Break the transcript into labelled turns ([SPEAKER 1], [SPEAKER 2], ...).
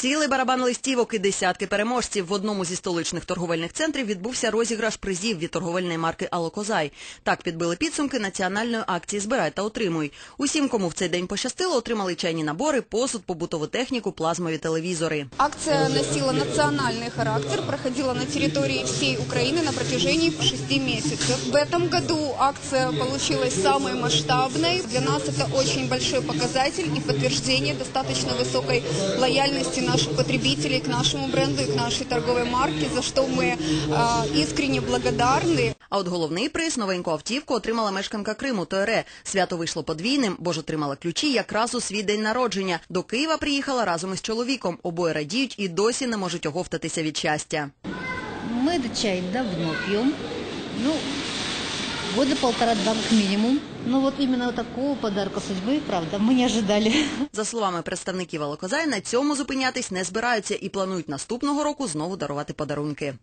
[SPEAKER 1] Цілий барабан листівок і десятки переможців в одному зі столичних торговельних центрів відбувся розіграш призів від торговельної марки Алокозай. Так підбили підсумки національної акції Збирай та отримуй. Усім, кому в цей день пощастило, отримали чайні набори, посуд, побутову техніку, плазмові телевізори.
[SPEAKER 2] Акция носила национальный характер, проходила на территории всей Украины на протяжении шести месяцев. В этом году акция получилась самой масштабной. Для нас это очень большой показатель и подтверждение достаточно высокой лояльности наших потребителей к нашему бренду и к нашей торговой марке, за что мы э, искренне благодарны.
[SPEAKER 1] А от головний приз новеньку автівку отримала мешканка Криму Тоере. Свято вийшло подвійним, бо ж отримала ключі якраз у свій день народження. До Києва приїхала разом із чоловіком. Обоє радіють і досі не можуть оговтатися від щастя.
[SPEAKER 3] Мы этот чай давно пьем. Ну, года полтора-два как минимум. Ну вот именно такого подарка судьбы, правда, мы не ожидали.
[SPEAKER 1] За словами представників Алокозай, на цьому зупинятись не збираються і планують наступного року знову дарувати подарунки.